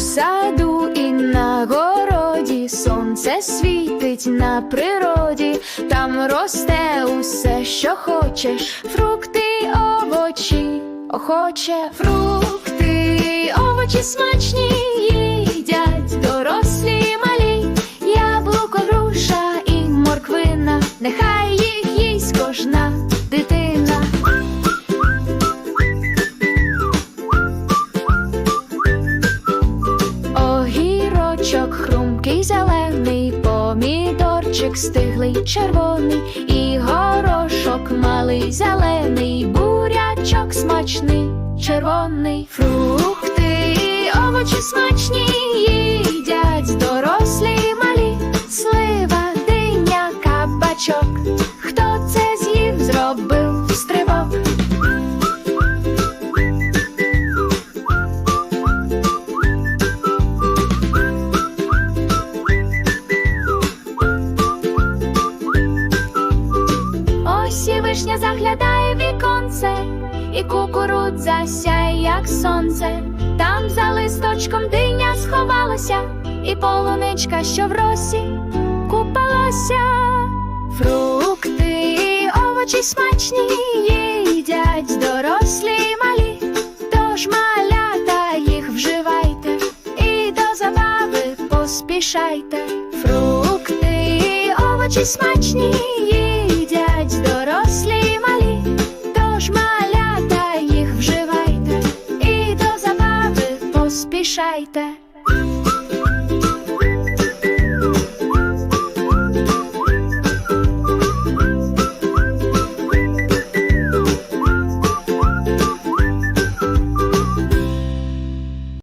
саду і на городі, сонце світить на природі, там росте усе, що хочеш, фрукти, овочі, охоче, фрукти, овочі смачні їдять, дорослі малі, яблуко, груша і морквина, нехай. Зелений, помідорчик стиглий червоний, і горошок малий зелений, бурячок смачний, червоний, фрукти, овочі смачні їдять, дорослі малі, слива, диня, кабачок. Вишня заглядає віконце, і кукурудза сяє, як сонце. Там за листочком диня сховалася, і полуничка, що в росі купалася. Фрукти, овочі смачні їдять дорослі й малі. Тож малята їх вживайте і до забави поспішайте. Фрукти, овочі смачні їдять дорослі поспішайте.